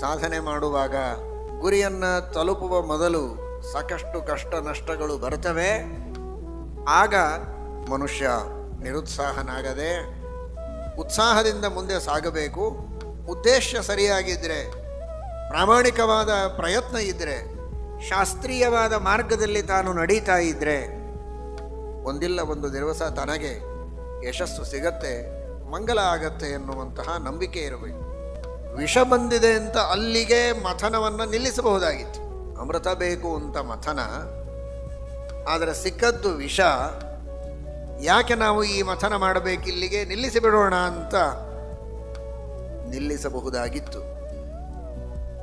ಸಾಧನೆ ಮಾಡುವಾಗ ಗುರಿಯನ್ನು ತಲುಪುವ ಮೊದಲು ಸಾಕಷ್ಟು ಕಷ್ಟ ನಷ್ಟಗಳು ಬರ್ತವೆ ಆಗ ಮನುಷ್ಯ ನಿರುತ್ಸಾಹನಾಗದೆ ಉತ್ಸಾಹದಿಂದ ಮುಂದೆ ಸಾಗಬೇಕು. ಉದ್ದೇಶ ಸರಿಯಾಗಿದ್ದರೆ ಪ್ರಾಮಾಣಿಕವಾದ ಪ್ರಯತ್ನ ಇದ್ದರೆ ಶಾಸ್ತ್ರೀಯವಾದ ಮಾರ್ಗದಲ್ಲಿ ತಾನು ನಡೀತಾ ಇದ್ದರೆ ಒಂದಿಲ್ಲ ಒಂದು ದಿವಸ ತನಗೆ ಯಶಸ್ಸು ಸಿಗತ್ತೆ, ಮಂಗಲ ಆಗತ್ತೆ ಎನ್ನುವಂತಹ ನಂಬಿಕೆ ಇರಬೇಕು. ವಿಷ ಬಂದಿದೆ ಅಂತ ಅಲ್ಲಿಗೆ ಮಥನವನ್ನು ನಿಲ್ಲಿಸಬಹುದಾಗಿತ್ತು. ಅಮೃತ ಬೇಕು ಅಂತ ಮಥನ, ಆದರೆ ಸಿಕ್ಕದ್ದು ವಿಷ, ಯಾಕೆ ನಾವು ಈ ಮಥನ ಮಾಡಬೇಕು ಇಲ್ಲಿಗೆ? ನಿಲ್ಲಿಸಿ ಬಿಡೋಣ ಅಂತ ನಿಲ್ಲಿಸಬಹುದಾಗಿತ್ತು.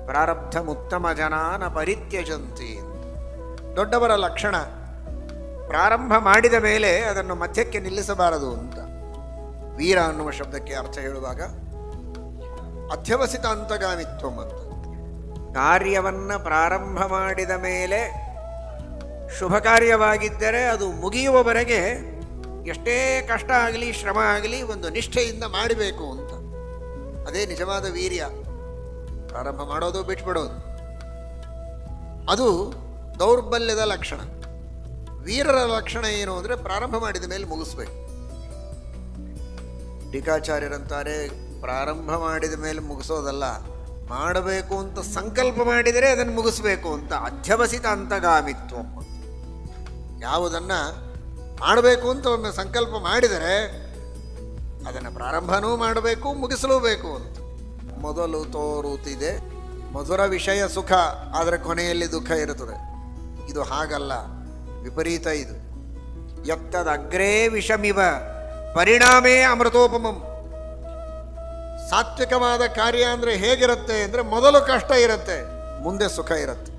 ಪ್ರಾರಬ್ಧ ಮುತ್ತಮ ಜನಾನ ಪರಿತ್ಯಜಂತಿ. ದೊಡ್ಡವರ ಲಕ್ಷಣ, ಪ್ರಾರಂಭ ಮಾಡಿದ ಮೇಲೆ ಅದನ್ನು ಮಧ್ಯಕ್ಕೆ ನಿಲ್ಲಿಸಬಾರದು ಅಂತ. ವೀರ ಅನ್ನುವ ಶಬ್ದಕ್ಕೆ ಅರ್ಥ ಹೇಳುವಾಗ ಅಧ್ಯವಸಿತ ಅಂತಗಾಮಿತ್ವಂ ಅಂತ. ಕಾರ್ಯವನ್ನು ಪ್ರಾರಂಭ ಮಾಡಿದ ಮೇಲೆ ಶುಭ ಕಾರ್ಯವಾಗಿದ್ದರೆ ಅದು ಮುಗಿಯುವವರೆಗೆ ಎಷ್ಟೇ ಕಷ್ಟ ಆಗಲಿ, ಶ್ರಮ ಆಗಲಿ ಒಂದು ನಿಷ್ಠೆಯಿಂದ ಮಾಡಬೇಕು ಅಂತ. ಅದೇ ನಿಜವಾದ ವೀರ್ಯ. ಪ್ರಾರಂಭ ಮಾಡೋದು ಬಿಟ್ಬಿಡೋದು. ಅದು ದೌರ್ಬಲ್ಯದ ಲಕ್ಷಣ. ವೀರರ ಲಕ್ಷಣ ಏನು ಅಂದರೆ ಪ್ರಾರಂಭ ಮಾಡಿದ ಮೇಲೆ ಮುಗಿಸ್ಬೇಕು. ಟೀಕಾಚಾರ್ಯರಂತಾರೆ ಪ್ರಾರಂಭ ಮಾಡಿದ ಮೇಲೆ ಮುಗಿಸೋದಲ್ಲ, ಮಾಡಬೇಕು ಅಂತ ಸಂಕಲ್ಪ ಮಾಡಿದರೆ ಅದನ್ನು ಮುಗಿಸ್ಬೇಕು ಅಂತ ಅಧ್ಯವಸಿತ ಅಂತಗಾಮಿತ್ವ. ಯಾವುದನ್ನು ಮಾಡಬೇಕು ಅಂತ ಒಮ್ಮೆ ಸಂಕಲ್ಪ ಮಾಡಿದರೆ ಅದನ್ನು ಪ್ರಾರಂಭನೂ ಮಾಡಬೇಕು, ಮುಗಿಸಲೂಬೇಕು ಅಂತ. ಮೊದಲು ತೋರುತ್ತಿದೆ, ಮಧುರ ವಿಷಯ ಸುಖ, ಆದರೆ ಕೊನೆಯಲ್ಲಿ ದುಃಖ ಇರುತ್ತದೆ. ಇದು ಹಾಗಲ್ಲ, ವಿಪರೀತ ಇದು. ಎತ್ತದಗ್ರೇ ವಿಷಮಿವ, ಪರಿಣಾಮೇ ಅಮೃತೋಪಮಂ. ಸಾತ್ವಿಕವಾದ ಕಾರ್ಯ ಅಂದರೆ ಹೇಗಿರುತ್ತೆ ಅಂದರೆ ಮೊದಲು ಕಷ್ಟ ಇರುತ್ತೆ, ಮುಂದೆ ಸುಖ ಇರುತ್ತೆ.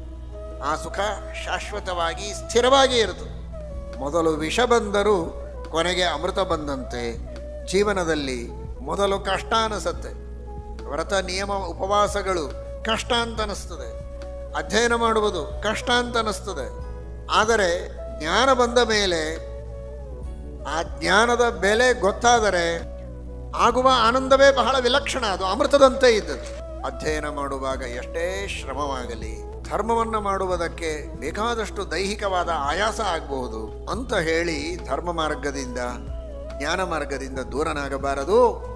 ಆ ಸುಖ ಶಾಶ್ವತವಾಗಿ, ಸ್ಥಿರವಾಗಿ ಇರುತ್ತೆ ಮೊದಲು ವಿಷ ಬಂದರೂ ಕೊನೆಗೆ ಅಮೃತ ಬಂದಂತೆ ಜೀವನದಲ್ಲಿ ಮೊದಲು ಕಷ್ಟ ಅನಿಸುತ್ತೆ. ವ್ರತ, ನಿಯಮ, ಉಪವಾಸಗಳು ಕಷ್ಟ ಅಂತ ಅನ್ನಿಸ್ತದೆ ಅಧ್ಯಯನ ಮಾಡುವುದು ಕಷ್ಟ ಅಂತ ಅನ್ನಿಸ್ತದೆ ಆದರೆ ಜ್ಞಾನ ಬಂದ ಮೇಲೆ ಆ ಜ್ಞಾನದ ಬೆಲೆ ಗೊತ್ತಾದರೆ ಆಗುವ ಆನಂದವೇ ಬಹಳ ವಿಲಕ್ಷಣ. ಅದು ಅಮೃತದಂತೆ ಇದ್ದದ್ದು. ಅಧ್ಯಯನ ಮಾಡುವಾಗ ಎಷ್ಟೇ ಶ್ರಮವಾಗಲಿ, ಧರ್ಮವನ್ನು ಮಾಡುವುದಕ್ಕೆ ಬೇಕಾದಷ್ಟು ದೈಹಿಕವಾದ ಆಯಾಸ ಆಗಬಹುದು ಅಂತ ಹೇಳಿ ಧರ್ಮ ಮಾರ್ಗದಿಂದ, ಜ್ಞಾನ ಮಾರ್ಗದಿಂದ ದೂರನಾಗಬಾರದು.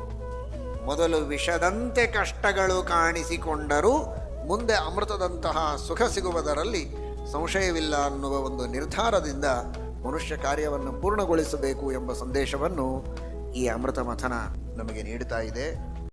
ಮೊದಲು ವಿಷದಂತೆ ಕಷ್ಟಗಳು ಕಾಣಿಸಿಕೊಂಡರೂ ಮುಂದೆ ಅಮೃತದಂತಹ ಸುಖ ಸಿಗುವುದರಲ್ಲಿ ಸಂಶಯವಿಲ್ಲ ಅನ್ನುವ ಒಂದು ನಿರ್ಧಾರದಿಂದ ಮನುಷ್ಯ ಕಾರ್ಯವನ್ನು ಪೂರ್ಣಗೊಳಿಸಬೇಕು ಎಂಬ ಸಂದೇಶವನ್ನು ಈ ಅಮೃತ ಮಥನ ನಮಗೆ ನೀಡುತ್ತಾ ಇದೆ.